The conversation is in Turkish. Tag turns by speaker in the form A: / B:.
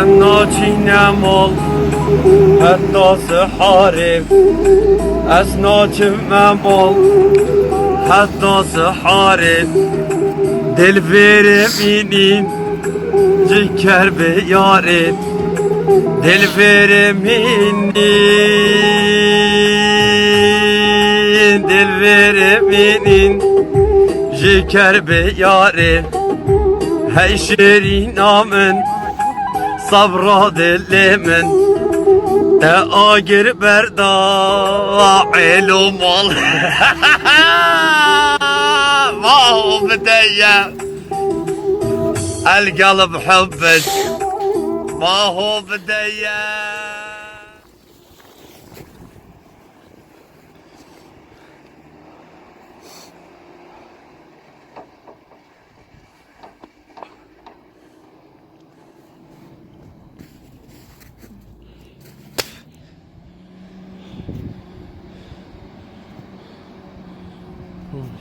A: Ben naçinem ol Hatta sıharif Ez naçimem ol Hatta sıharif Dil veriminin Ciker be yarim Dil veriminin Dil veriminin Ciker be yarim Hey şirinamın Sabra dilimin E agir berda ilum ol ما هو بداية القلب حبك ما هو بداية 嗯。